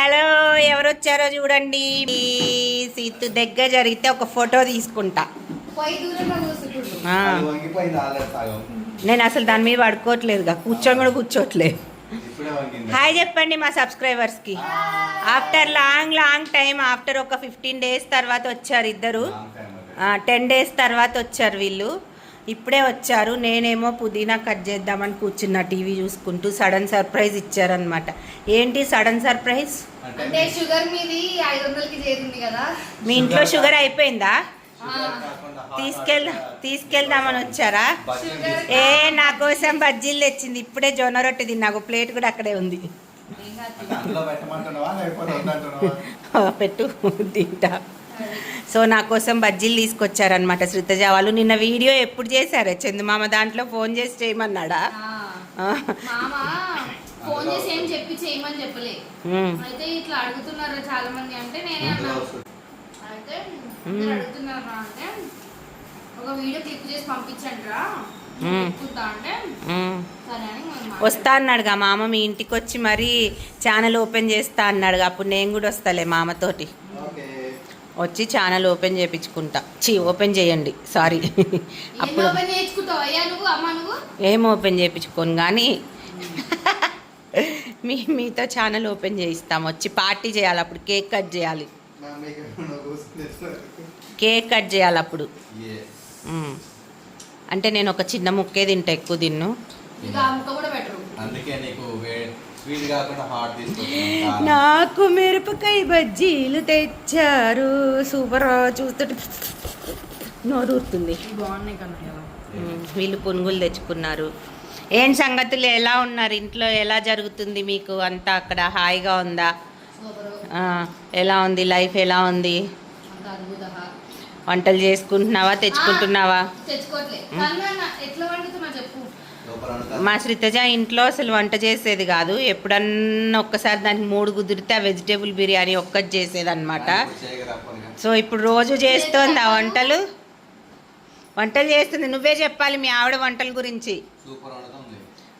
Hello ఎవరు వచ్చారో చూడండి సీతు దగ్గర జరిగితే ఒక ఫోటో తీసుకుంటా. నేను అసలు దాని మీద పడుకోవట్లేదుగా కూర్చొని కూడా కూర్చోట్లేదు ఇప్పుడే వంగింది. హాయ్ చెప్పండి మా సబ్స్క్రైబర్స్కి after long long time after ఒక ఫిఫ్టీన్ డేస్ తర్వాత వచ్చారు ఇద్దరు. టెన్ డేస్ తర్వాత వచ్చారు వీళ్ళు. ఇప్పుడే వచ్చారు నేనేమో పుదీనా కట్ చేద్దామని కూర్చున్న టీవీ చూసుకుంటూ సడన్ సర్ప్రైజ్ ఇచ్చారనమాట ఏంటి సడన్ సర్ప్రైజ్? అంటే షుగర్ మీది ఐదు వందలకి చేరింది కదా. మీ ఇంట్లో షుగర్ అయిపోయిందా? Sugar కాకుండా hot తీసుకెళ్ hot గా తీసుకెళ్దామని వచ్చారా. ఏ నా కోసం బజ్జీలు తెచ్చింది. ఇప్పుడే జొన్న రొట్టె తిన్నా ఒక ప్లేట్ కూడా అక్కడే ఉంది. పెట్టు తింటా. సో నా కోసం బజ్జీలు తీసుకొచ్చారనమాట శృతజ. వాళ్ళు నిన్న వీడియో ఎప్పుడు చేశారే? చందమామ దాంట్లో ఫోన్ చేసి చేయమన్నాడా? ఆ, ఆ, మామ ఫోన్ చేసి ఏం చెప్పి చేయమని చెప్పలే. ఉమ్, అయితే ఇట్లా అడుగుతున్నారు చాలా మంది అంటే నేనే ఇందులో అన్నా. వస్తుంది. అయితే అందరు అడుగుతున్నారా అంటే ఒక వీడియో క్లిక్ చేసి పంపించండి రా మ్మ్. పెట్టుకుంటా అంటే ఉమ్. సరే అని మనం మాట్లాడాం. వస్తా అన్నాడుగా మామ మీ ఇంటికి వచ్చి మరీ ఛానల్ ఓపెన్ చేస్తా అన్నాడుగా. అప్పుడు నేను కూడా వస్తాలే మామతోటి. వచ్చి ఛానల్ ఓపెన్ చేయించుకుంటా చి ఓపెన్ చేయండి సారీ. ఏం అప్పుడు ఓపెన్ నేర్చుకుంటావు అయ్యా నువ్వు అమ్మ నువ్వు? ఏం ఓపెన్ చేయించుకోను కానీ మీ మీతో ఛానల్ ఓపెన్ చేయిస్తాం. వచ్చి పార్టీ చేయాలి అప్పుడు కేక్ కట్ చేయాలి. కేక్ కట్ చేయాలి అప్పుడు. అంటే నేను ఒక చిన్న ముక్కే తింటా ఎక్కువ తిన్ను. అందుకే నీకు నాకు మిరపకాయ బజ్జీలు తెచ్చారు. సూపర్ చూస్తుంటే నోరూరుతుంది కన్నా మ్మ్. వీళ్ళు పునుగులు తెచ్చుకున్నారు. ఏం సంగతులు? ఎలా ఉన్నారు? ఇంట్లో ఎలా జరుగుతుంది మీకు? అంతా అక్కడ హాయిగా ఉందా? ఎలా ఉంది? లైఫ్ ఎలా ఉంది? వంటలు చేసుకుంటున్నావా? తెచ్చుకుంటున్నావా? మా శ్రీతజ ఇంట్లో అసలు వంట చేసేది కాదు. ఎప్పుడన్నా ఒక్కసారి దానికి మూడు కుదిరితే ఆ వెజిటేబుల్ బిర్యానీ ఒక్కటి చేసేది అనమాట. సో ఇప్పుడు రోజు చేస్తోంది ఆ వంటలు. వంటలు చేస్తుంది. నువ్వే చెప్పాలి మీ ఆవిడ వంటల గురించి.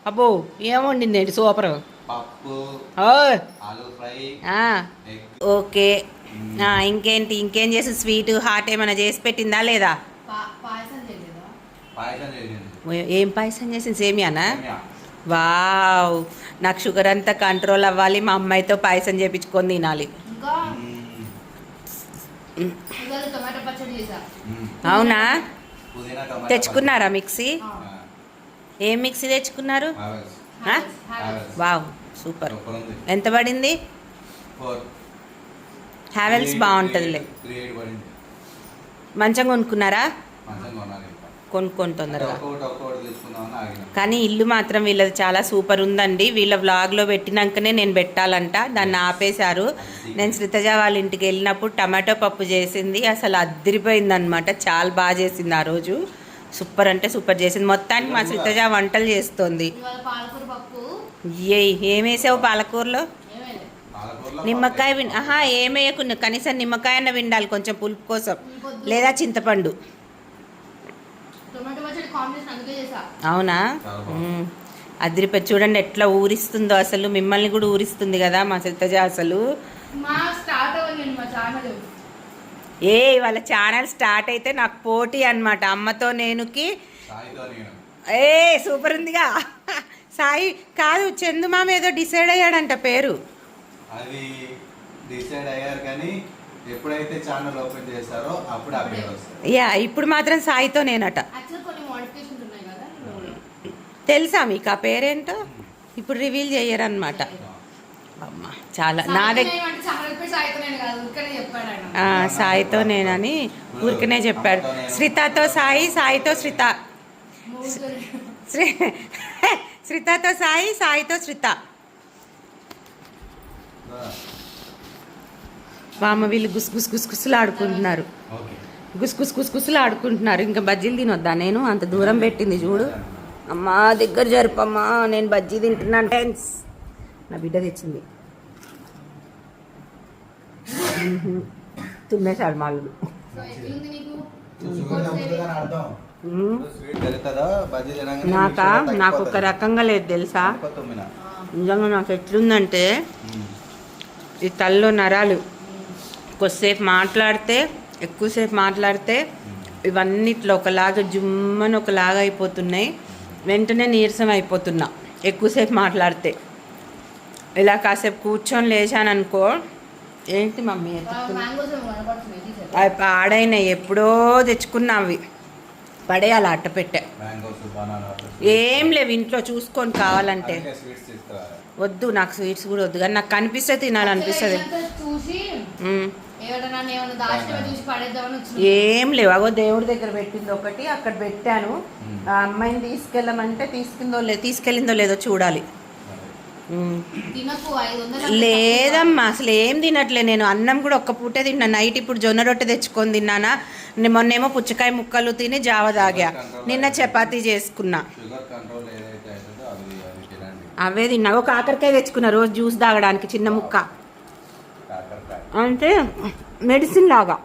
అబ్బో ఏం వండింది సూపర్. ఓకే. ఇంకేంటి? ఇంకేం చేసి స్వీట్ హాట్ ఏమైనా చేసి పెట్టిందా లేదా? ఏం పాయసం చేసింది? సేమియానా? సేమియా. వావ్. నాకు షుగర్ అంతా కంట్రోల్ అవ్వాలి. మా అమ్మాయితో పాయసం చేపించుకొని తినాలి. అవునా? తెచ్చుకున్నారా మిక్సీ. ఏం మిక్సీ తెచ్చుకున్నారు. వావ్. సూపర్. ఎంత పడింది? ఫోర్. హ్యావెల్స్ బాగుంటుందిలే. కొనుక్కున్నారా? మంచిగా ఇంకా. కొనుక్కొని తొందరగా. కానీ ఇల్లు మాత్రం వీళ్ళది చాలా సూపర్ ఉందండి. వీళ్ళ వ్లాగ్లో పెట్టినాకనే నేను పెట్టాలంట. దాన్ని ఆపేశారు. నేను శ్రీతజ వాళ్ళ ఇంటికి వెళ్ళినప్పుడు టమాటో పప్పు చేసింది. అసలు అద్దరిపోయింది అనమాట చాలా బాగా చేసింది ఆ రోజు. సూపర్ అంటే సూపర్ చేసింది. మొత్తానికి మా శ్రీతజ వంటలు చేస్తోంది. ఇవాళ పాలకూర పప్పు. ఏ ఏమేసావు పాలకూరలో? నిమ్మకాయ విన్ ఆహా ఏమేయకుండా కనీసం నిమ్మకాయ అన్న విండాలి కొంచెం పులుపు కోసం. లేదా చింతపండు టొమాటో పచ్చడి కాంబినేషన్ అందుకే చేసా అవునా. అదిరిపోయి చూడండి ఎట్లా ఊరిస్తుందో అసలు మిమ్మల్ని కూడా ఊరిస్తుంది కదా మా శ్రీతజ అసలు. మా స్టార్ట్ అవ్వండి మా ఛానల్ ఏ వాళ్ళ ఛానల్ స్టార్ట్ అయితే నాకు పోటీ అన్నమాట. అమ్మతో నేనుకి. సాయితో నేను. ఏ సూపర్ ఉందిగా. సాయి కాదు చందుమామ ఏదో డిసైడ్ అయ్యాడంట పేరు. అది డిసైడ్ అయ్యారు కానీ ఎప్పుడైతే ఛానల్ ఓపెన్ చేస్తారో అప్పుడు ఆ పేరు వస్తుంది. యా ఇప్పుడు మాత్రం సాయితో నేనట. యాక్చువల్ కొన్ని మోడిఫికేషన్స్ ఉన్నాయి కదా నేను తెలుసా మీకు ఆ పేరేంటో? ఇప్పుడు రివీల్ చేయరన్నమాట. అమ్మ చాలా నా దగ్గర సాయితో నేనని ఊరికనే చెప్పాడు. శ్రీతతో సాయి సాయితో శ్రీత. శ్రీతతో సాయి సాయితో శ్రీత. వామ వీళ్ళు గుస్ గుస్ గుస్ గుస్సులు ఆడుకుంటున్నారు గుస్ గుస్ గుస్ గుస్సులు ఆడుకుంటున్నారు ఇంకా బజ్జీలు తినొద్దా నేను? అంత దూరం పెట్టింది చూడు. అమ్మా దగ్గర జరుపమ్మా నేను బజ్జీ తింటున్నాను. ఫ్రెండ్స్ నా బిడ్డ తెచ్చింది. తుమ్మేశాడు మాలుడు నీకు మ్మ్. నాకా? ఒక. రకంగా లేదు తెలుసా. నిజంగా నాకు ఎట్లుందంటే మ్మ్. ఈ తల్లో నరాలు. కొద్దిసేపు మాట్లాడితే ఎక్కువసేపు మాట్లాడితే ఇవన్నిట్లో ఒకలాగా జుమ్మని ఒకలాగా అయిపోతున్నాయి. వెంటనే నీరసం అయిపోతున్నా ఎక్కువసేపు మాట్లాడితే. ఇలా కాసేపు కూర్చొని లేచాను అనుకో ఏంటి మమ్మీ. అవి పాడైనాయి ఎప్పుడో తెచ్చుకున్నా అవి పడేయాలి అట్ట పెట్టే. మ్యాంగోస్ బనానా ఏం లేవు ఇంట్లో చూసుకొని కావాలంటే. వద్దు నాకు స్వీట్స్ కూడా వద్దు. కానీ నాకు కనిపిస్తే తినాలనిపిస్తుంది. ఏం లేవు. అగో దేవుడి దగ్గర పెట్టింది ఒకటి అక్కడ పెట్టాను. ఆ అమ్మాయిని తీసుకెళ్ళమంటే తీసుకుందో లే తీసుకెళ్ళిందో లేదో చూడాలి. లేదమ్మా అసలు ఏం తినట్లే నేను. అన్నం కూడా ఒక్క పూటే తిన్నా. నైట్ ఇప్పుడు జొన్న రొట్టె తెచ్చుకొని తిన్నానా? నే- మొన్నేమో పుచ్చకాయ ముక్కలు తిని జావ తాగా. నిన్న చపాతీ చేసుకున్నా. అవే తిన్నా. ఒక కాకరకాయ తెచ్చుకున్నా రోజు జ్యూస్ తాగడానికి చిన్న ముక్క. అంటే మెడిసిన్ లాగా.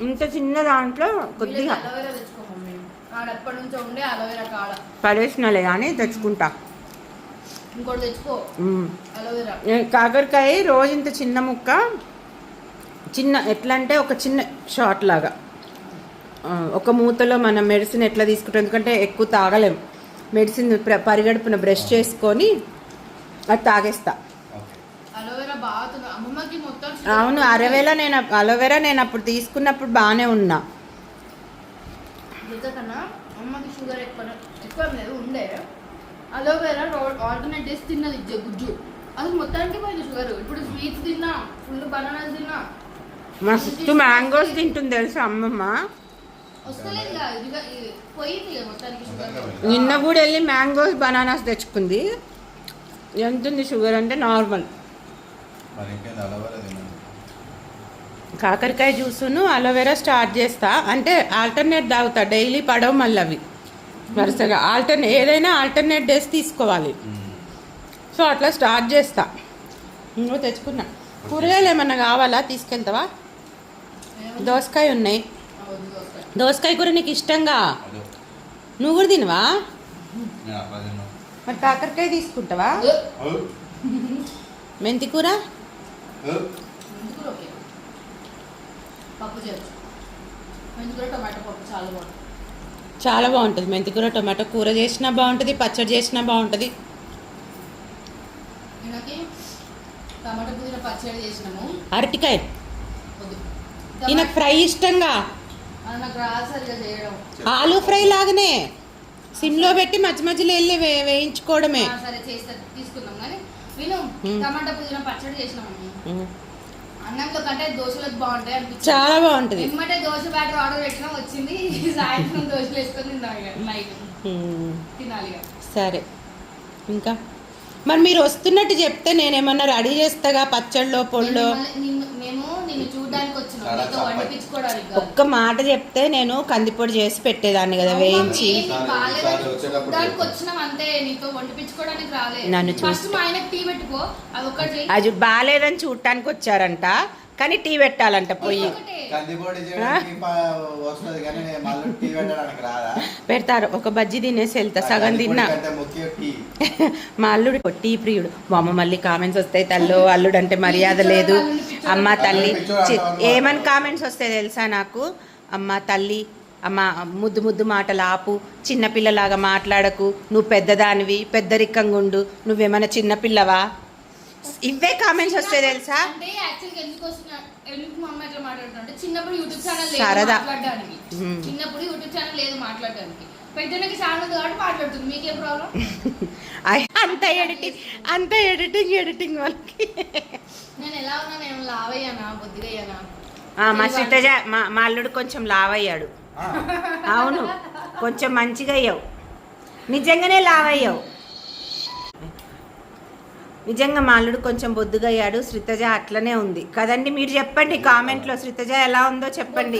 ఇంత చిన్న దాంట్లో కొద్దిగా. పడేసినలే కానీ తెచ్చుకుంటా. కాకరకాయ రోజు ఇంత చిన్న ముక్క. చిన్న ఎట్లా అంటే ఒక చిన్న షార్ట్ లాగా. ఒక మూతలో మనం మెడిసిన్ ఎట్లా తీసుకుంటాం? ఎందుకంటే ఎక్కువ తాగలేం. మెడిసిన్ ప్ర- పరిగడుపున బ్రష్ చేసుకొని అది తాగేస్తా. అవును అరవేలా నేను అలోవెరా నేను అప్పుడు తీసుకున్నప్పుడు బాగానే ఉన్నా. అమ్మకి షుగర్ ఎక్కువ లేదు ఉండే. అలోవెరా ఆల్టర్నేట్ తిన్నది గుజ్జు. అసలు మొత్తానికి పోయింది షుగర్. ఇప్పుడు స్వీట్స్ తిన్నా ఫుల్ బనానాస్ తిన్నా. మస్తు మ్యాంగోస్ తింటుంది తెలుసా అమ్మమ్మ? నిన్న కూడా వెళ్ళి మ్యాంగోస్ బనానాస్ తెచ్చుకుంది. ఎంత ఉంది షుగర్ అంటే నార్మల్. కాకరకాయ జ్యూసును అలోవెరా స్టార్ట్ చేస్తా. అంటే ఆల్టర్నేట్ తాగుతా డైలీ పడవు మళ్ళీ అవి. వరుసగా ఆల్టర్నే ఏదైనా ఆల్టర్నేట్ డేస్ తీసుకోవాలి. సో అట్లా స్టార్ట్ చేస్తా. నువ్వు తెచ్చుకున్నా. కూరగాయలు ఏమన్నా కావాలా? తీసుకెళ్తావా? దోసకాయ ఉన్నాయి. దోసకాయ కూర నీకు ఇష్టంగా? నువ్వు కూడా తినవా మరి కాకరకాయ తీసుకుంటావా? మెంతి కూర? చాలా బాగుంటుంది చాలా బాగుంటుంది. మెంతి కూర టొమాటో కూర చేసినా బాగుంటుంది పచ్చడి చేసినా బాగుంటుంది. ఈయనకి టమాటో పుదీనా పచ్చడి చేసినాము. అరటికాయ. ఈయనకు ఫ్రై ఇష్టంగా? ఆలూ ఫ్రై లాగానే సిమ్లో పెట్టి మధ్య మధ్యలో వెళ్ళి వేయించుకోవడమే. ఆ, సరే చేస్తా తీసుకుందాం. కానీ విను. టమాటా పుదీనా పచ్చడి చేసినాము ఉమ్. అన్నంలో కంటే దోశలకు బాగుంటాయి అనిపించింది. చాలా బాగుంటుంది. ఎమ్మటే దోశ బ్యాటర్ ఆర్డర్ పెట్టినా వచ్చింది. సాయంత్రం దోశలు వేసుకొని. తినాలి ఇక సరే. ఇంకా? మరి మీరు వస్తున్నట్టు చెప్తే నేనేమన్నా రెడీ చేస్తాగా పచ్చళ్ళలో. వండిపించుకోవడానికి కాదు. ఒక్క మాట చెప్తే నేను కందిపొడి చేసి పెట్టేదాన్ని కదా వేయించి. నన్ను చూసి-. అది బాగాలేదని చూడటానికి వచ్చారంట. కానీ టీ పెట్టాలంట పొయ్యి ఒకటే. కందిపొడి చేయడానికి ప- వస్తుంది కానీ నేను మళ్ళీ టీ పెట్టడానికి రాదా? పెడతారు. ఒక బజ్జీ తినేసి వెళ్తా సగం తిన్నా. మా అల్లుడు టీ ప్రియుడు. మా అమ్మ మళ్ళీ కామెంట్స్ వస్తాయి తల్లు. అల్లుడు అంటే మర్యాద లేదు. అమ్మ తల్లి ఏమని కామెంట్స్ వస్తాయి తెలుసా నాకు? అమ్మ తల్లి అమ్మ ముద్దు ముద్దు మాటలు ఆపు. చిన్నపిల్లలాగా మాట్లాడకు. నువ్వు పెద్దదానివి పెద్దరికంగా ఉండు నువ్వేమైనా చిన్నపిల్లవా ఇవే కామెంట్స్ వస్తాయి తెలుసా? అంటే యాక్చువల్గా ఎందుకు వస్తున్నా ఎందుకు మా అమ్మ ఇట్లా మాట్లాడుతున్నా అంటే చిన్నప్పుడు యూట్యూబ్ ఛానల్ లేదు సరదా. మాట్లాడడానికి. మ్మ్. చిన్నప్పుడు యూట్యూబ్ ఛానల్ లేదు మాట్లాడడానికి. పెద్దనకి ఛానల్ ఉంది కాబట్టి మాట్లాడుతుంది. మీకేం ప్రాబ్లం అయ్, అంత ఎడిటింగ్ అంత ఎడిటింగ్ ఎడిటింగ్ వాళ్ళకి. నేను ఎలా ఉన్నా నేను లావయ్యానా బొద్దిగా అయ్యానా ఆ, మా సిట్టజ మా మా అల్లుడు కొంచెం లావయ్యాడు. అవును కొంచెం మంచిగా అయ్యావు. నిజంగానే లావయ్యావు. నిజంగా మా అల్లుడు కొంచెం బొద్దుగా అయ్యాడు శ్రీతజ అట్లనే ఉంది. కదండి మీరు చెప్పండి కామెంట్లో. శ్రీతజ ఎలా ఉందో చెప్పండి.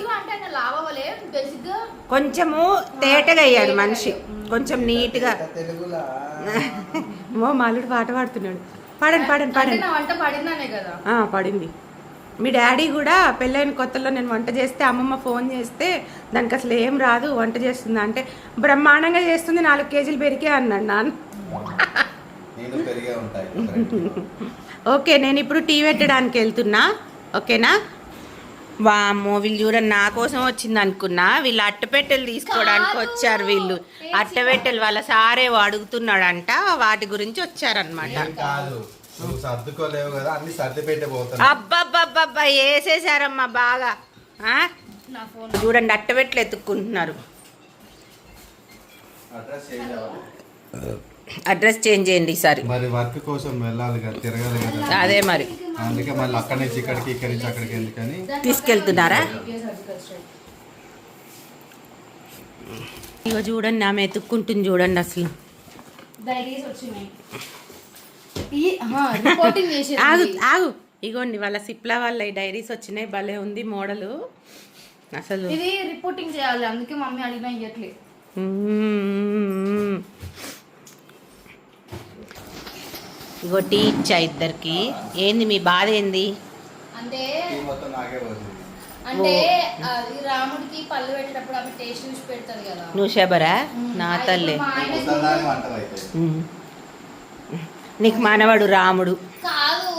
కొంచెము తేటగా అయ్యాడు మనిషి. కొంచెం నీట్గా. తెలుగులా? ఓ మా అల్లుడు పాట పాడుతున్నాడు. పాడండి పాడండి పాడండి. నా వంట పడిందనే కదా. ఆ, పడింది. మీ డాడీ కూడా పెళ్ళైన కొత్తలో నేను వంట చేస్తే అమ్మమ్మ ఫోన్ చేస్తే దానికి అసలు ఏం రాదు వంట చేస్తుంది అంటే బ్రహ్మాండంగా చేస్తుంది నాలుగు కేజీలు పెరిగే అన్నాడు నాన్న. నేను పెరిగే ఉంటాయి. ఓకే నేను ఇప్పుడు టీ పెట్టడానికి వెళ్తున్నా. ఓకేనా? వామ్మో వీళ్ళు చూడండి నా కోసం వచ్చింది అనుకున్నా. వీళ్ళు అట్టపెట్టెలు తీసుకోవడానికి. వచ్చారు వీళ్ళు. అట్టపెట్టెలు వాళ్ళ సారే అడుగుతున్నాడంట వాటి గురించి వచ్చారనమాట ఏం కాదు. నువ్వు సర్దుకోలేవు కదా అన్ని అబ్బబ్బబ్బబ్బా వేసేసారమ్మా బాగా. ఆ? నా ఫోన్ చూడండి అట్టపెట్టెలు ఎత్తుక్కుంటున్నారు. అడ్రస్ చేంజ్ చేయండి ఈసారి. మరి వర్క్ కోసం వెళ్ళాలి కదా తిరగాలి కదా. అదే మరి. అందుకే మళ్ళీ అక్కడి నుంచి ఇక్కడికి ఇక్కడి నుంచి అక్కడికి ఎందుకని? తీసుకెళ్తున్నారా? ఇగో చూడండి ఆమె ఎత్తుక్కుంటుంది చూడండి అసలు. డైరీస్ వచ్చినాయి ఈ రిపోర్టింగ్ చేసేది. ఆగు ఆగు. ఇగోండి వాళ్ళ సిప్లా వాళ్ళ డైరీస్ వచ్చినాయి భలే ఉంది మోడలు. అసలు. ఇది రిపోర్టింగ్ చేయాలి అందుకే మమ్మీ అడిగినా ఇవ్వట్లే ఇగో టీ ఇచ్చా ఇద్దరికి. ఏంది మీ బాధ ఏంది? అంటే టీ మొత్తం నాకే పోతుంది. అంటే అది రాముడికి పళ్ళు పెట్టేటప్పుడు అవి టేస్ట్ చూసి పెడతారు కదా. నువ్వు శబరా? నా తల్లి. నీకు మనవడు రాముడు. కాదు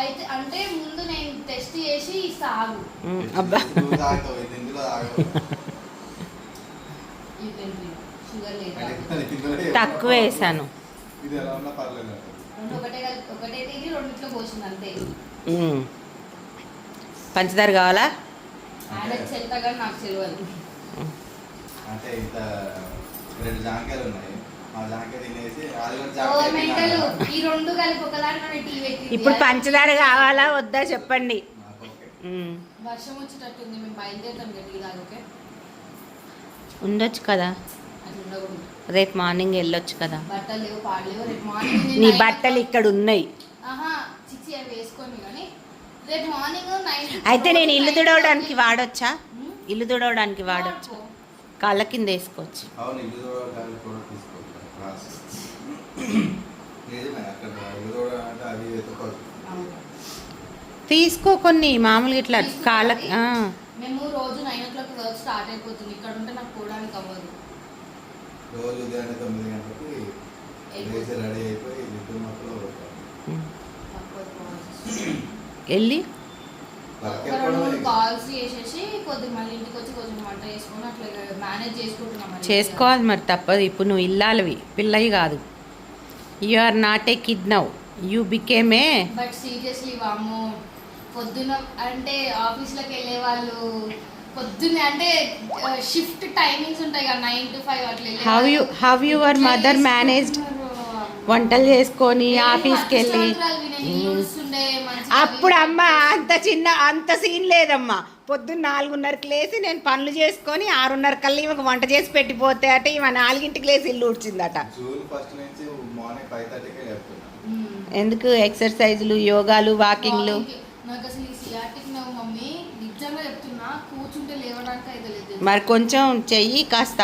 అయితే అంటే ముందు నేను టెస్ట్ చేసి ఇస్తా ఆగు మ్మ్. అబ్బా. తక్కువ వేసాను. ఇది ఎలా ఉన్నా పర్లేదు. రెండు ఒకటే కలిపి ఒకటే ఇది రెండిట్లో పోసింది అంతే. పంచదార కావాలా? కానీ నాకు తెలియదు. అంటే ఇంత రెండు జాంకాయలు ఉన్నాయి. ఇప్పుడు పంచదార కావాలా వద్దా చెప్పండి. వర్షం వచ్చేటట్టుంది మేము బయలుదేరుతాం ఉండొచ్చు కదా. రేపు మార్నింగ్ వెళ్ళొచ్చు కదా. నీ బట్టలు ఇక్కడ ఉన్నాయి. అయితే నేను ఇల్లు తుడవడానికి వాడొచ్చా? ఇల్లు తుడవడానికి వాడొచ్చా? కాళ్ళ కింద వేసుకోవచ్చు. తీసుకో కొన్ని మామూలుగా ఇట్లా కాళ్ళ ఆ. మేము రోజు nine o'clock work start అయిపోతుంది. ఇక్కడ ఉంటే నాకు పోవడానికి అవ్వదు. రోజు ఉదయాన్నే తొమ్మిది గంటలకి లేచి రెడీ అయిపోయి మొక్కలో వెళ్ళి? వర్క్ ఒక రెండు మూడు ఎప్పుడు కాల్స్ చేసేసి కొద్దిగా మళ్ళీ ఇంటికి వచ్చి కొంచెం వంట చేసుకొని అట్లా మేనేజ్ చేసుకుంటున్నాం మరి. చేసుకోవాలి మరి తప్పదు. ఇప్పుడు నువ్వు ఇల్లాలివి. పిల్లవి కాదు. You are not a kid now you became but seriously వాము పొద్దున అంటే ఆఫీస్లోకి వెళ్ళే వాళ్ళు పొద్దున్న అంటే షిఫ్ట్ టైమింగ్స్ ఉంటాయి కదా నైన్ టు ఫైవ్ అట్లా how you. How your mother managed. వంటలు చేసుకొని ఆఫీస్కి వెళ్ళి. అప్పుడు అమ్మ అంత చిన్న అంత సీన్ లేదమ్మా. పొద్దున్న నాలుగున్నరకి లేచి నేను పనులు చేసుకొని ఆరున్నర కల్లా ఈమెకు వంట చేసి పెట్టిపోతే అట ఈమె నాలుగింటికి లేచి ఇల్లు ఊడ్చిందట. ఎందుకు? ఎక్సర్సైజులు యోగాలు వాకింగ్లు వాకింగ్కి. నాకు అసలు ఈ సియాటిక్ నవ్వు మమ్మీ నిజంగా చెప్తున్నా కూర్చుంటే లేవడానికి అయితే లేదు మరి కొంచెం చెయ్యి కాస్త.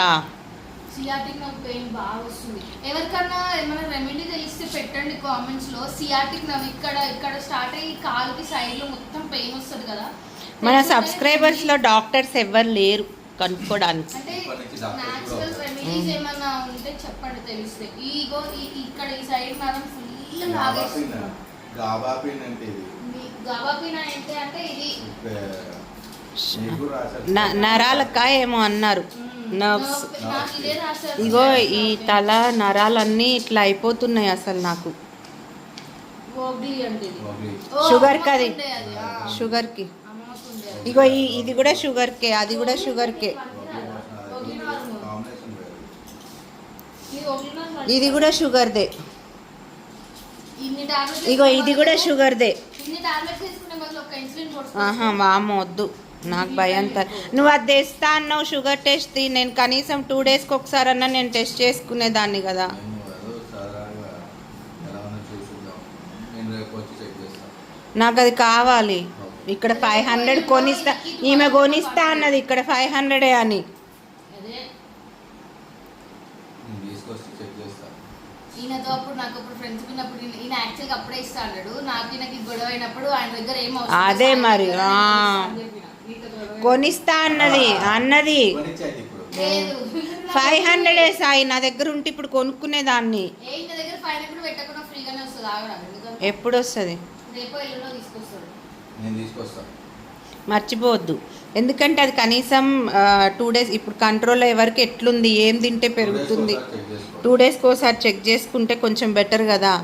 సియాటిక్ నవ్వు పెయిన్ బాగా వస్తుంది. ఎవరికన్నా ఏమైనా రెమెడీ తెలిస్తే పెట్టండి కామెంట్స్లో. సియాటిక్ నవ్వు ఇక్కడ ఇక్కడ స్టార్ట్ అయ్యి కాలుకి సైడ్లో మొత్తం పెయిన్ వస్తుంది కదా. మన తెలుసుంటే సబ్స్క్రైబర్స్లో డాక్టర్స్ ఎవ్వరు లేరు కనుక్కోడానికి. అంటే న్యాచురల్. రెమెడీస్ ఏమన్నా ఉంటే చెప్పండి తెలిస్తే. ఈగో ఇక్కడ ఈ సైడ్ మనం ఫుల్ గాబాపిన్ లాగేస్తున్నాం. గాబాపిన్ అంటే ఇది? ఏంటి అంటే ఇది నీకు కూడా రాశారు. న- నరాలక ఏమో అన్నారు నర్వ్స్ ఇగో ఈ తల నరాలన్నీ ఇట్లా అయిపోతున్నాయి అసలు నాకు షుగర్ కది. షుగర్కి. ఇగో ఈ ఇది కూడా షుగర్కే అది కూడా షుగర్కే. ఇది కూడా షుగర్దే ఇగో ఇది కూడా షుగర్దే ఆహా వామ వద్దు నాకు భయం నువ్వు అది తెస్తా అన్నావు షుగర్ టెస్ట్. నేను కనీసం టూ డేస్కి ఒకసారి అన్నా నేను టెస్ట్ చేసుకునేదాన్ని కదా. నాకు అది కావాలి. ఇక్కడ ఫైవ్ హండ్రెడ్ కొనిస్తా ఈమె కొనిస్తా అన్నది ఇక్కడ ఫైవ్ హండ్రెడే అని. ఈయనతో అప్పుడు నాకు అప్పుడు ఫ్రెండ్స్ ఉన్నప్పుడు ఈయన- యాక్చువల్గా అప్పుడే ఇస్తా అన్నాడు. నాకు ఈయనకి గొడవ అయినప్పుడు ఆయన దగ్గర ఏం అదే మరి, కొనిస్తా అన్నది అన్నది. ఫైవ్ హండ్రెడ్ సాయి నా దగ్గర ఉంటే ఇప్పుడు ఆగడం ఎందుకంటే ఎప్పుడు వస్తుంది రేపో ఎల్లుండో తీసుకొస్తాడు నేను తీసుకొస్తా. మర్చిపోవద్దు. ఎందుకంటే అది కనీసం టూ డేస్ ఇప్పుడు కంట్రోల్లో ఎవరికి ఎట్లుంది ఏం తింటే పెరుగుతుంది. టూ డేస్కి ఒకసారి చెక్ చేసుకుంటే కొంచెం బెటర్ కదా.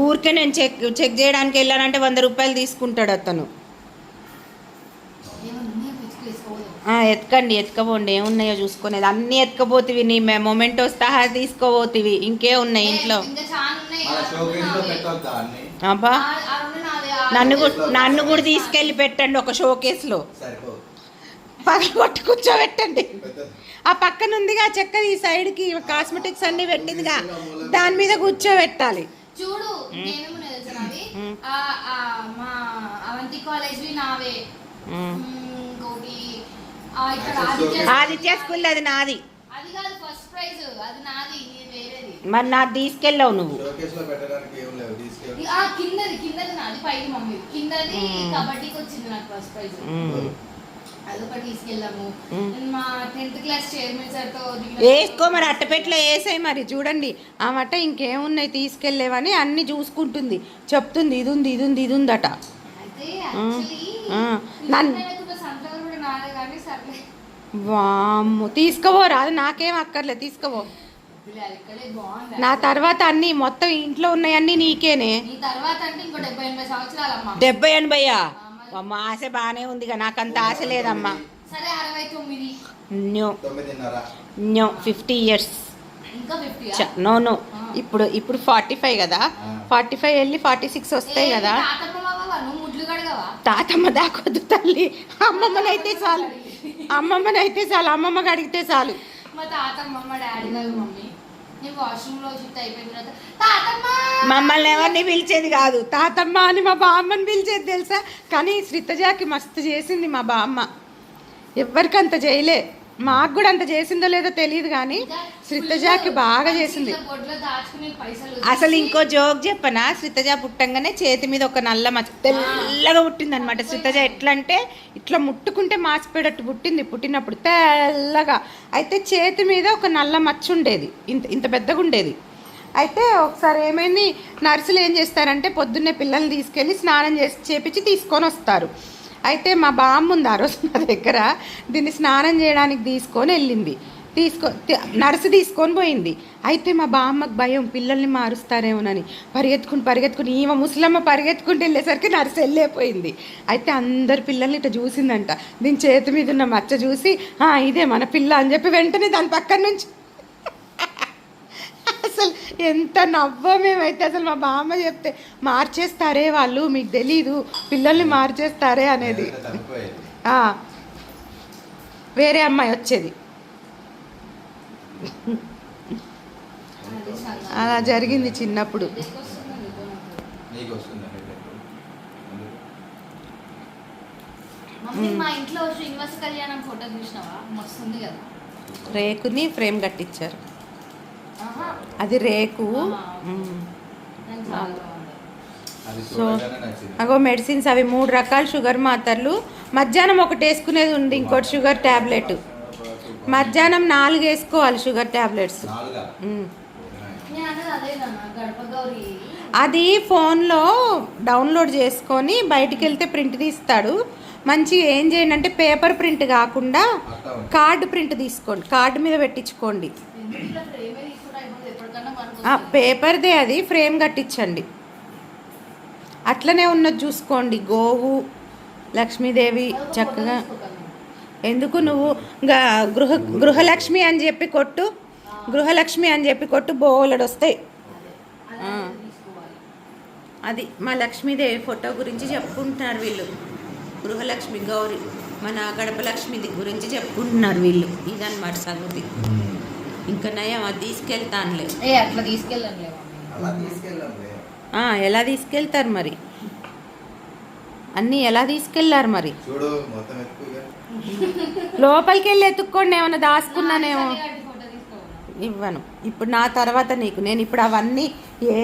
ఊరికే నేను చెక్ చెక్ చేయడానికి వెళ్ళానంటే వంద రూపాయలు తీసుకుంటాడు అతను ఏమన్నా ఉన్నాయో వెతికి వేసుకోవద్దు ఆ, ఎత్కండి ఎత్తుకపోండి ఏమున్నాయో చూసుకునేది. అన్నీ ఎత్తుకపోతివి నీ మొమెంటోస్ సహా తీసుకోబోతివి. ఇంకే ఉన్నాయి ఇంట్లో. అబ్బా. నన్ను నన్ను కూడా తీసుకెళ్ళి పెట్టండి ఒక షోకేస్లో సరిపో పగల కొట్టి కూర్చోబెట్టండి. ఆ పక్కన ఉందిగా చెక్కది ఈ సైడ్కి కాస్మెటిక్స్ అన్ని పెట్టిందిగా. దాని మీద కూర్చోబెట్టాలి. చూడు మా. అవంతి కాలేజ్వి నావే. ఇంకోటి ఆదిత్య స్కూల్. అది నాది. అది కాదు ఫస్ట్ ప్రైజ్ అది నాది ఇది వేరేది మరి నాది తీసుకెళ్ళావు నువ్వు. షోకేస్లో పెట్టడానికి ఏం లేవు తీసుకెళ్ళి. ఆ కిందది కిందది నాది పైకి మమ్మీ. కిందది మ్మ్. కబడ్డీకి వచ్చింది నాకు ఫస్ట్ ప్రైజ్ మ్మ్. అదొకటి తీసుకెళ్ళాము. మ్మ్. నేను మా టెన్త్ క్లాస్ చైర్మన్ సార్తో దిగిన వేసుకో మరి అట్టపెట్లో వేసాయి మరి చూడండి. ఆ మట ఇంకేమున్నాయి తీసుకెళ్ళేవని అన్ని చూసుకుంటుంది. చెప్తుంది ఇది ఉంది ఇది ఉంది ఇది ఉందట. నన్ను- సన్ఫ్లవర్ కూడా నాదే కానీ సర్లే వామ్మో తీసుకోవోరా అది నాకేం అక్కర్లే తీసుకోవో నా తర్వాత అన్ని మొత్తం ఇంట్లో ఉన్నాయన్నీ నీకేనే? నీ తర్వాత అంటే ఇంకో డెబ్బై ఎనభై సంవత్సరాలమ్మా. డెబ్బై ఎనభయ్యా అమ్మ ఆశ బాగానే ఉందిగా నాకంత ఆశ లేదమ్మా. No. No fifty years. No no. ఇప్పుడు ఇప్పుడు ఫార్టీ ఫైవ్ కదా? ఫార్టీ ఫైవ్ వెళ్ళి ఫార్టీ సిక్స్ వస్తాయి కదా? తాతమ్మ దాకొద్దు తల్లి. అమ్మమ్మనైతే చాలు. అమ్మమ్మనైతే చాలు. అమ్మమ్మకి అడిగితే చాలు. మా తాతమ్మ మా డాడీ మమ్మీ. మమ్మల్ని ఎవరిని పిలిచేది కాదు. తాతమ్మ అని మా బామ్మని పిలిచేది తెలుసా? కానీ శ్రీతజాకి మస్తు చేసింది మా బామ్మ. ఎవ్వరికి అంత చేయలే. మాకు కూడా అంత చేసిందో లేదో తెలియదు కానీ శ్రీతజాకి బాగా చేసింది. అసలు ఇంకో జోక్ చెప్పనా? శ్రీతజ పుట్టంగానే చేతి మీద ఒక నల్ల మచ్చ తెల్లగా పుట్టింది అనమాట శ్రీతజ ఎట్లా అంటే ఇట్లా ముట్టుకుంటే మాసిపోయేటట్టు పుట్టింది. పుట్టినప్పుడు తెల్లగా. అయితే చేతి మీద ఒక నల్ల మచ్చ ఉండేది. ఇంత ఇంత పెద్దగా ఉండేది. అయితే ఒకసారి ఏమైంది? నర్సులు ఏం చేస్తారంటే పొద్దున్నే పిల్లల్ని తీసుకెళ్ళి స్నానం చేసి చేపించి తీసుకొని వస్తారు. అయితే మా బామ్మ ఉంది ఆ రోజు నా దగ్గర. దీన్ని స్నానం చేయడానికి తీసుకొని వెళ్ళింది. తీసుకో నర్సు తీసుకొని పోయింది. అయితే మా బామ్మకు భయం పిల్లల్ని మారుస్తారేమోనని. పరిగెత్తుకుని పరిగెత్తుకుని ఈమె ముసలమ్మ పరిగెత్తుకుంటూ వెళ్ళేసరికి నర్సు వెళ్ళేపోయింది. అయితే అందరు పిల్లల్ని ఇట్లా చూసిందంట. దీని చేతి మీద ఉన్న మచ్చ చూసి ఇదే మన పిల్ల అని చెప్పి వెంటనే దాని పక్కన నుంచి ఎంత నవ్వో మేమైతే. అసలు మా బామ్మ చెప్తే మార్చేస్తారే వాళ్ళు మీకు తెలీదు పిల్లల్ని మార్చేస్తారే అనేది. వేరే అమ్మాయి వచ్చేది. అలా జరిగింది చిన్నప్పుడు. మా ఇంట్లో శ్రీనివాస కళ్యాణం ఫోటో చూసినావా? మస్తు ఉంది కదా. రేకుని ఫ్రేమ్ కట్టించారు. అది రేకు. సో అగో మెడిసిన్స్ అవి మూడు రకాల షుగర్ మాత్రలు. మధ్యాహ్నం ఒకటి వేసుకునేది ఉంది ఇంకోటి షుగర్ ట్యాబ్లెట్ మధ్యాహ్నం నాలుగు? వేసుకోవాలి షుగర్ ట్యాబ్లెట్స్ అది ఫోన్లో డౌన్లోడ్ చేసుకొని బయటికి వెళ్తే ప్రింట్ తీస్తాడు. మంచి ఏం చేయండి అంటే పేపర్ ప్రింట్ కాకుండా. కార్డు ప్రింట్ తీసుకోండి. కార్డు మీద పెట్టించుకోండి ఎందుకు ఫ్రేమే తీసుకుంటే అయిపోతుంది ఎప్పటికన్నా మనకు ఆ, పేపర్దే అది ఫ్రేమ్ కట్టించండి. అట్లనే ఉన్నది చూసుకోండి. గోవు లక్ష్మీదేవి చక్కగా. ఎందుకు నువ్వు గృహ గృహలక్ష్మి అని చెప్పి కొట్టు గృహలక్ష్మి అని చెప్పి కొట్టు బోలెడు వస్తాయి అది మా లక్ష్మీదేవి ఫోటో గురించి చెప్పుకుంటున్నారు వీళ్ళు. గృహలక్ష్మి గౌరి మన గడప లక్ష్మిది గురించి చెప్పుకుంటున్నారు వీళ్ళు. ఇదన్నమాట సంగతి. ఇంకా నయం అది తీసుకెళ్తానులే. ఏ అట్లా తీసుకెళ్ళండి అలా తీసుకెళ్ళండి ఆ, ఎలా తీసుకెళ్తారు మరి? అన్నీ ఎలా తీసుకెళ్ళారు మరి? చూడు మొత్తం ఎక్కువగా లోపలికి వెళ్ళి ఎత్తుక్కోండి ఏమైనా దాచుకున్నానేమో. ఇవ్వను. ఇప్పుడు నా తర్వాత నీకు నేను ఇప్పుడు అవన్నీ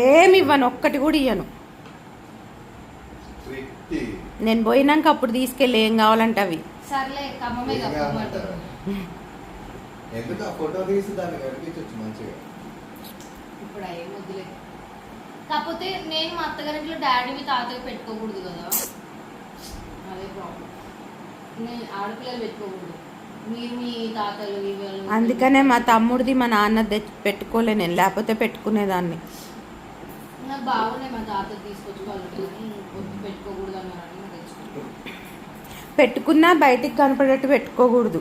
ఏమి ఇవ్వను ఒక్కటి కూడా ఇవ్వను నేను పోయినాక అప్పుడు తీసుకెళ్ళి ఏం కావాలంటే అవి. ఎందుకు ఆ ఫోటో తీసి దాన్ని కనిపించవచ్చు మంచిగా? ఇప్పుడు అయ్యే కాకపోతే నేను మా అత్తగారింట్లో డాడీవి తాతయ్య పెట్టుకోకూడదు కదా? అదే ప్రాబ్లం నేను ఆడపిల్లలు పెట్టుకోకూడదు. మీరు మీ తాతలు అందుకనే మా తమ్ముడిది మా నాన్న పెట్టుకోలే నేను. లేకపోతే పెట్టుకునేదాన్ని. నాకు బాగున్నాయి మా తాత తీసుకొచ్చుకోవాలి పెట్టుకోకూడదు అన్నారని పెట్టుకున్నా బయటికి కనపడేట్టు పెట్టుకోకూడదు.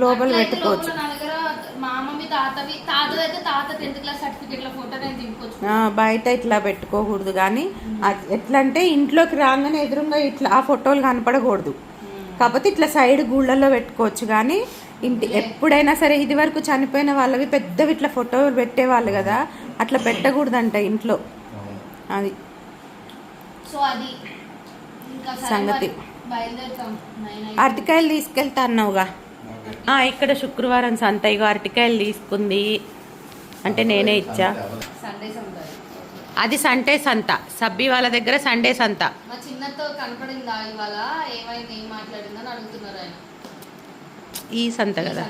లోపల పెట్టుకోవచ్చు. బయట ఇట్లా పెట్టుకోకూడదు కానీ అది ఎట్లా అంటే ఇంట్లోకి రాగానే ఎదురుగా ఇట్లా ఆ ఫోటోలు కనపడకూడదు. కాకపోతే ఇట్లా సైడ్ గూళ్ళల్లో పెట్టుకోవచ్చు కానీ ఇంటి ఎప్పుడైనా సరే ఇది వరకు చనిపోయిన వాళ్ళవి పెద్దవి ఇట్లా ఫోటోలు పెట్టేవాళ్ళు కదా అట్లా పెట్టకూడదంట ఇంట్లో. అది. సో అది ఇంకా సరే సంగతి. అరటికాయలు తీసుకెళ్తా అన్నావుగా. ఇక్కడ శుక్రవారం సంత ఇగో అరటికాయలు తీసుకుంది. అంటే నేనే ఇచ్చా. అది సండే సంత. సబ్బి వాళ్ళ దగ్గర సండే సంత. మా చిన్నతో కనపడిందా ఇవాళ? ఏమైంది? ఏం మాట్లాడిందని అడుగుతున్నారు ఆయన. ఈ సంత కదా.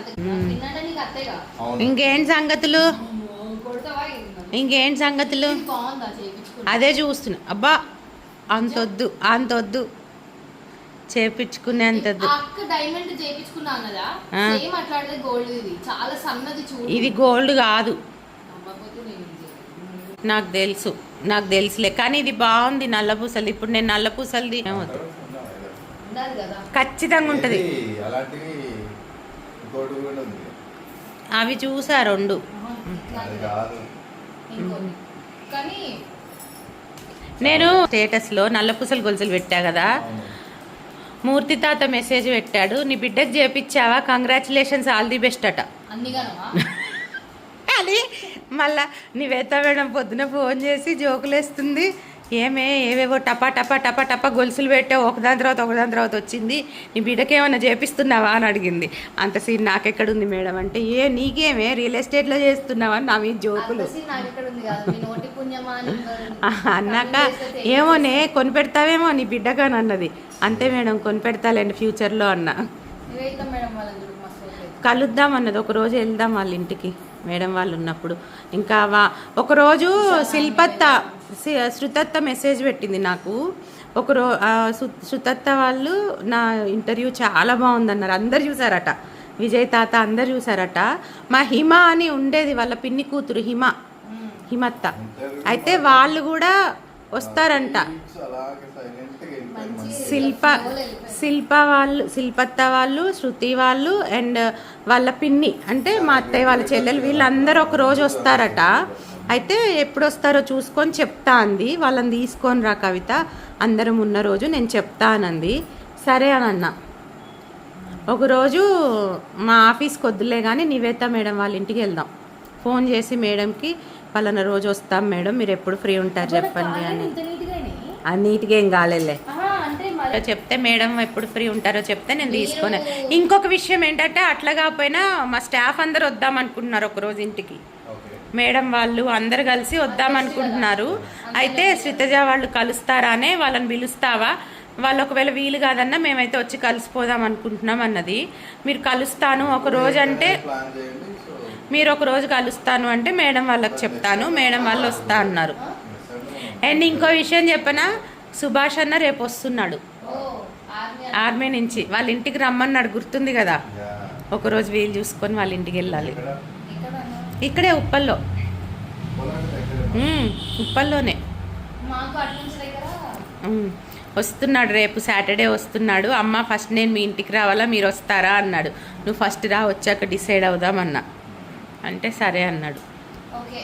ఇంకేంటి సంగతులు? ఇంకేంటి సంగతులు? అదే చూస్తున్నా. అబ్బా అంతొద్దు అంతొద్దు. చేపించుకునే అంతొద్దు అక్క డైమండ్ చేయించుకున్నా అన్నదా ఆ. సేమ్ అట్లాంటిది గోల్డ్ ఇది. చాలా సన్నది చూడు. ఇది గోల్డ్ కాదు. నాకు తెలుసు. నాకు తెలుసులే. కానీ ఇది బాగుంది నల్ల పూసలు. ఇప్పుడు నేను నల్ల పూసలది ఏమవుతుంది ఖచ్చితంగా ఉంటుంది. అవి చూసా రెండు. నేను స్టేటస్లో నల్ల పూసలు గొలుసులు పెట్టా కదా. మూర్తి తాత మెసేజ్ పెట్టాడు నీ బిడ్డకు చేపించావా కంగ్రాచులేషన్స్ ఆల్ ది బెస్ట్ అట. అది మళ్ళా నీవేత మేడం పొద్దున ఫోన్ చేసి జోకులేస్తుంది ఏమే ఏవేవో టపా టపా టపా టపా గొలుసులు పెట్టావు. ఒకదాని తర్వాత ఒకదాని తర్వాత వచ్చింది. నీ బిడ్డకి ఏమైనా చేపిస్తున్నావా అని అడిగింది. అంత సీన్ నాకెక్కడుంది మేడం అంటే ఏ నీకేమే రియల్ ఎస్టేట్లో చేస్తున్నావా నా మీద జోకులు. మీ ఆహా, అన్నాక. ఏమోనే కొని పెడతావేమో నీ బిడ్డగాని అన్నది. అంతే మేడం కొని పెడతాలేండి ఫ్యూచర్లో అన్న. కలుద్దాం అన్నది. ఒక రోజు వెళ్దాం వాళ్ళ ఇంటికి. మేడం వాళ్ళు ఉన్నప్పుడు. ఇంకా వా- ఒకరోజు శిల్పత్త శృతత్త మెసేజ్ పెట్టింది నాకు. ఒక రో ఆ, సు- శృతత్త వాళ్ళు నా ఇంటర్వ్యూ చాలా బాగుందన్నారు. అందరు చూసారట. విజయ్ తాత అందరు చూసారట. మా హిమ అని ఉండేది వాళ్ళ పిన్ని కూతురు హిమ. హిమత్త. అయితే వాళ్ళు కూడా వస్తారంట. శిల్ప. శిల్ప వాళ్ళు శిల్పత్త వాళ్ళు శృతి వాళ్ళు అండ్ వాళ్ళ పిన్ని అంటే మా అత్తయ్య వాళ్ళ చెల్లెలు వీళ్ళందరూ ఒక రోజు వస్తారట. అయితే ఎప్పుడు వస్తారో చూసుకొని చెప్తా అంది. వాళ్ళని తీసుకొని రా కవిత. అందరం ఉన్న రోజు నేను చెప్తా అనంది. సరే అని అన్నా ఒకరోజు మా ఆఫీస్కి వద్దులే కానీ నివేత మేడం వాళ్ళ ఇంటికి వెళ్దాం. ఫోన్ చేసి మేడంకి పలానా రోజు వస్తాం మేడం మీరు ఎప్పుడు ఫ్రీ ఉంటారు చెప్పండి అని. నీట్గా ఏం కాలేలే చెప్తే మేడం ఎప్పుడు ఫ్రీ ఉంటారో చెప్తే నేను మీరు- తీసుకునే. ఇంకొక విషయం ఏంటంటే అట్లా కాకపోయినా మా స్టాఫ్ అందరు వద్దాం అనుకుంటున్నారు ఒక రోజు ఇంటికి. మేడం వాళ్ళు అందరు కలిసి వద్దాం అనుకుంటున్నారు. అయితే శ్రీతజ వాళ్ళు కలుస్తారానే వాళ్ళని పిలుస్తావా? వాళ్ళు ఒకవేళ వీలు కాదన్నా మేమైతే వచ్చి కలిసిపోదాం అనుకుంటున్నాం అన్నది. మీరు కలుస్తాను ఒక రోజు అంటే మీరు ఒక రోజు కలుస్తాను అంటే మేడం వాళ్ళకి చెప్తాను మేడం వాళ్ళు వస్తా అన్నారు. అండ్ ఇంకో విషయం చెప్పనా? సుభాష్ అన్న రేపు వస్తున్నాడు. ఆర్మీ నుంచి. వాళ్ళ ఇంటికి రమ్మన్నాడు గుర్తుంది కదా. ఒకరోజు వీలు చూసుకొని వాళ్ళ ఇంటికి వెళ్ళాలి. ఇక్కడ ఉప్పల్లో. ఉప్పల్లోనే. వస్తున్నాడు రేపు సాటర్డే వస్తున్నాడు. అమ్మ ఫస్ట్ నేను మీ ఇంటికి రావాలా? మీరు వస్తారా? అన్నాడు. నువ్వు ఫస్ట్ రా వచ్చాక డిసైడ్ అవుదాం అన్నా. అంటే సరే అన్నాడు. ఓకే.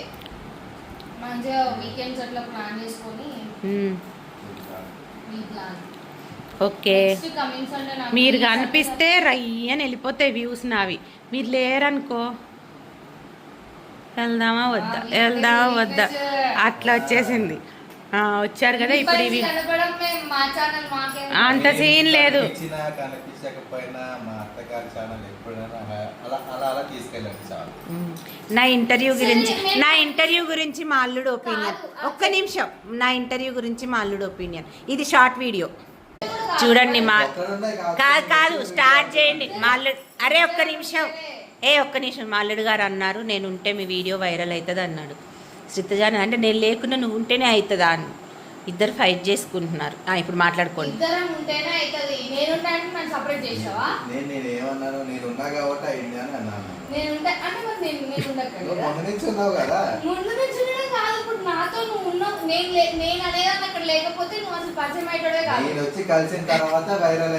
మంచిగా వీకెండ్స్ అట్లా ప్లాన్ చేసుకొని ఓకే. మీరు కనిపిస్తే రయ్యని వెళ్ళిపోతాయి వ్యూస్ నావి. మీరు లేరనుకో. వెళ్దామా వద్దా? వెళ్దామా వద్దా? అట్లా వచ్చేసింది. వచ్చారు కదా ఇప్పుడు ఇవి. కనపడడం మేము మా ఛానల్ మాకే అంత సీన్ లేదు. నా ఇంటర్వ్యూ గురించి నా ఇంటర్వ్యూ గురించి మా అల్లుడు ఒపీనియన్. ఒక్క నిమిషం. నా ఇంటర్వ్యూ గురించి మా అల్లుడు ఒపీనియన్. ఇది షార్ట్ వీడియో. చూడండి మా కాదు కాదు స్టార్ట్ చేయండి. మా అల్లుడు అరే ఒక్క నిమిషం. ఏ ఒక్క నిమిషం. మా అల్లుడు గారు అన్నారు నేను ఉంటే మీ వీడియో వైరల్ అవుతుంది అన్నాడు. శ్రీతజాని అంటే నేను లేకుండా నువ్వు ఉంటేనే అవుతుందా అని. ఇద్దరు ఫైట్ చేసుకుంటున్నారు. ఆ, ఇప్పుడు మాట్లాడుకోండి. వచ్చి కలిసిన తర్వాత వైరల్.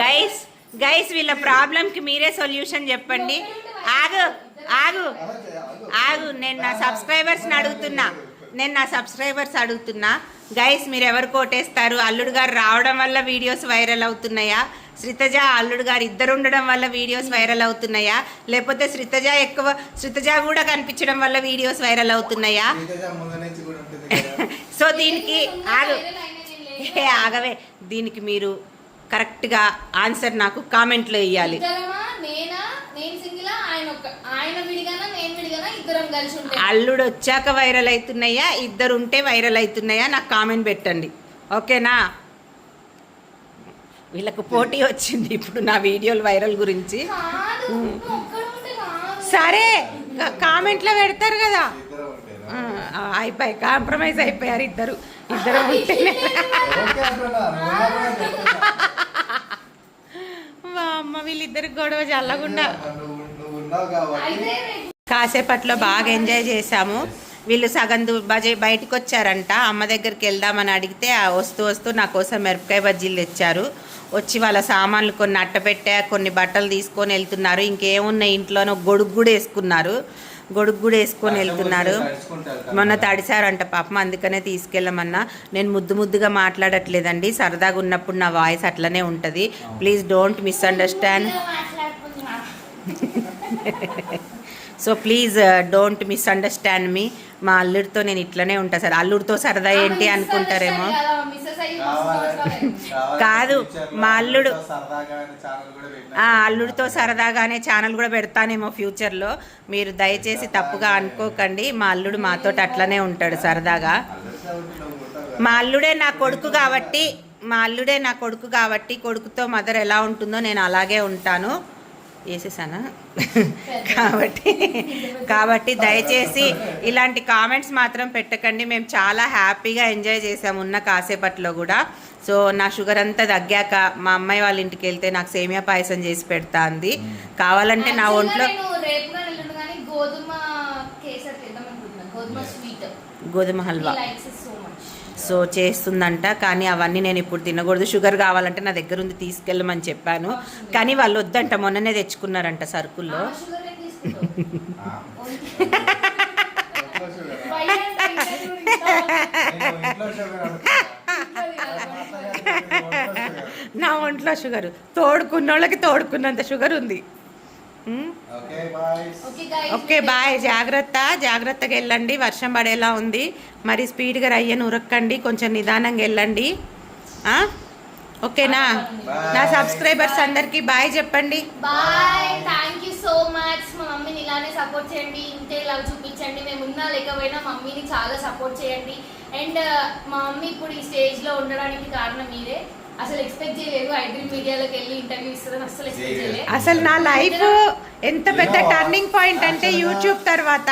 గైస్ గైస్ వీళ్ళ ప్రాబ్లంకి మీరే సొల్యూషన్ చెప్పండి. ఆగు ఆగు. ఆగు. నేను నా సబ్స్క్రైబర్స్ని అడుగుతున్నా. నేను నా సబ్స్క్రైబర్స్ అడుగుతున్నా. గైస్ మీరు ఎవరు కోటేస్తారు? అల్లుడు గారు రావడం వల్ల వీడియోస్ వైరల్ అవుతున్నాయా? శ్రితజ అల్లుడు గారు ఇద్దరు ఉండడం వల్ల వీడియోస్ వైరల్ అవుతున్నాయా? లేకపోతే శ్రితజ ఎక్కువ శ్రితజ కూడా కనిపించడం వల్ల వీడియోస్ వైరల్ అవుతున్నాయా? సో దీనికి ఆగు. ఆగవే. దీనికి మీరు కరెక్ట్గా ఆన్సర్ నాకు కామెంట్లో ఇవ్వాలి ఇద్దరమా? నేనా? నేను సింగిలా? ఆయన ఒక ఆయన విడిగానా? నేను విడిగానా? ఇద్దరం కలిసి ఉంటాం. అల్లుడు వచ్చాక వైరల్ అవుతున్నాయా ఇద్దరు ఉంటే వైరల్ అవుతున్నాయా నాకు కామెంట్ పెట్టండి. ఓకేనా? వీళ్ళకు పోటీ వచ్చింది ఇప్పుడు నా వీడియోలు వైరల్ గురించి. ఉంటే సరే కామెంట్లో పెడతారు కదా. ఇద్దరు ఉంటేనా? ఆ, అయిపోయి కాంప్రమైజ్ అయిపోయారు ఇద్దరు. ఇద్దరు ఉంటేనే ఓకే అంటున్నా, నువ్వు ఉన్నా కూడా చెప్తున్నా. మా అమ్మ వీళ్ళిద్దరు గొడవ చల్లకుండా కాసేపట్లో బాగా ఎంజాయ్ చేశాము. వీళ్ళు సగం దూ- బజే బయటకు వచ్చారంట అమ్మ దగ్గరికి వెళ్దామని అడిగితే వస్తూ వస్తూ నా కోసం మిరపకాయ బజ్జీలు తెచ్చారు. వచ్చి వాళ్ళ సామాన్లు కొన్ని అట్టపెట్టా కొన్ని బట్టలు తీసుకొని వెళ్తున్నారు. ఇంకేమున్నాయి ఇంట్లోనో గొడుగు కూడా వేసుకున్నారు. గొడుగు కూడా వేసుకొని వెళ్తున్నారు. మొన్న తడిసారంట పాపం అందుకనే తీసుకెళ్ళమన్నా. నేను ముద్దు ముద్దుగా మాట్లాడట్లేదండి. సరదాగా ఉన్నప్పుడు నా వాయిస్ అట్లనే ఉంటుంది. Please don't misunderstand so please don't misunderstand మీ మా అల్లుడితో నేను ఇట్లనే ఉంటా సార్. అల్లుడితో సరదా ఏంటి అనుకుంటారేమో. కాదు, మా అల్లుడు- ఆ అల్లుడితో సరదాగానే ఛానల్ కూడా పెడతానేమో ఫ్యూచర్లో మీరు దయచేసి తప్పుగా అనుకోకండి. మా అల్లుడు మాతో అట్లనే ఉంటాడు సరదాగా. మా అల్లుడే నా కొడుకు కాబట్టి మా అల్లుడే నా కొడుకు కాబట్టి కొడుకుతో మదర్ ఎలా ఉంటుందో నేను అలాగే ఉంటాను. వేసేసానా? కాబట్టి కాబట్టి దయచేసి ఇలాంటి కామెంట్స్ మాత్రం పెట్టకండి. మేము చాలా హ్యాపీగా ఎంజాయ్ చేసాము ఉన్న కాసేపట్లో కూడా. సో నా షుగర్ అంతా తగ్గాక మా అమ్మాయి వాళ్ళ ఇంటికి వెళ్తే నాకు సేమియా పాయసం చేసి పెడతా అంది కావాలంటే నా ఒంట్లో గోధుమ హల్వా. సో చేస్తుందంట. కానీ అవన్నీ నేను ఇప్పుడు తినకూడదు. షుగర్ కావాలంటే నా దగ్గర ఉంది తీసుకెళ్ళమని చెప్పాను. కానీ వాళ్ళు వద్దంట. మొన్ననే తెచ్చుకున్నారంట సరుకుల్లో. నా ఒంట్లో షుగర్. తోడుకున్నోళ్ళకి తోడుకున్నంత షుగర్ ఉంది. ఓకే బాయ్ ఓకే బాయ్ జాగ్రత్త జాగ్రత్తగా వెళ్ళండి. వర్షం పడేలా ఉంది. మరి స్పీడ్గా రయ్యను ఉరక్కండి. కొంచెం నిదానంగా వెళ్ళండి. ఆ? ఓకేనా? నా సబ్స్క్రైబర్స్ అందరికీ బాయ్ చెప్పండి. Bye thank you so much మా మమ్మీని ఇలానే సపోర్ట్ చేయండి. ఇంతే లవ్ చూపించండి. మేము ఉన్నా లేకపోయినా మమ్మీని చాలా సపోర్ట్ చేయండి. అండ్ మా మమ్మీ ఇప్పుడు ఈ స్టేజ్లో ఉండడానికి కారణం మీరే. అసలు ఎక్స్పెక్ట్ చేయలేదు. ఐడ్రీమ్ మీడియాలోకి వెళ్ళి ఇంటర్వ్యూ ఇస్తుందని అసలు ఎక్స్పెక్ట్ చేయలేదు. అసలు నా లైఫ్ ఎంత పెద్ద టర్నింగ్ పాయింట్ అంటే యూట్యూబ్ తర్వాత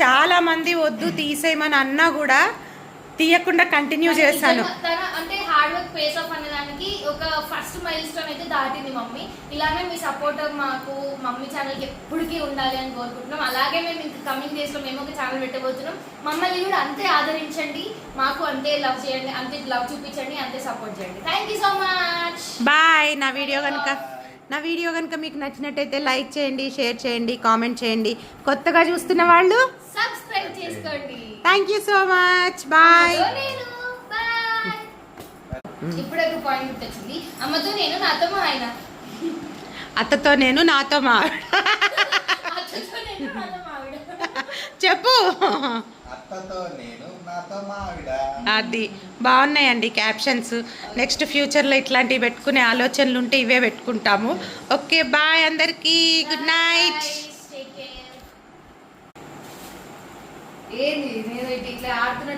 చాలా మంది వద్దు తీసేయమని అన్నా కూడా తీయకుండా కంటిన్యూ చేశాను. తన అంటే హార్డ్ వర్క్ పేస్ ఆఫ్ అనే దానికి ఒక ఫస్ట్ మైల్ స్టోన్ అయితే దాటింది మమ్మీ. ఇలానే మీ సపోర్ట్ మాకు మమ్మీ ఛానల్కి ఎప్పటికీ ఉండాలి అని కోరుకుంటున్నాం. అలాగే మేము ఇంకా కమింగ్ డేస్లో మేము ఒక ఛానల్ పెట్టబోతున్నాం. మమ్మల్ని కూడా అంతే ఆదరించండి. మాకు అంతే లవ్ చేయండి అంతే లవ్ చూపించండి అంతే సపోర్ట్ చేయండి. Thank you so much bye నా వీడియో కనుక నా వీడియో కనుక మీకు నచ్చినట్టయితే లైక్ చేయండి షేర్ చేయండి కామెంట్ చేయండి. కొత్తగా చూస్తున్న వాళ్ళు సబ్స్క్రైబ్ చేసుకోండి. Thank you so much bye ఇప్పుడే ఒక పాయింట్ గుర్తొచ్చింది. అమ్మతో నేను నాతో మా ఆయన. అత్తతో నేను నాతో మా అత్తతో నేను నాతో మా ఆవిడ. చెప్పు. అత్తతో నేను నాతో మావిడ అది. బాగున్నాయండి క్యాప్షన్స్. నెక్స్ట్ ఫ్యూచర్లో ఇట్లాంటివి పెట్టుకునే ఆలోచనలు ఉంటే ఇవే పెట్టుకుంటాము. ఓకే బాయ్ అందరికీ. Good night. ఏంది? నేను ఇట్లా ఆడుతున్న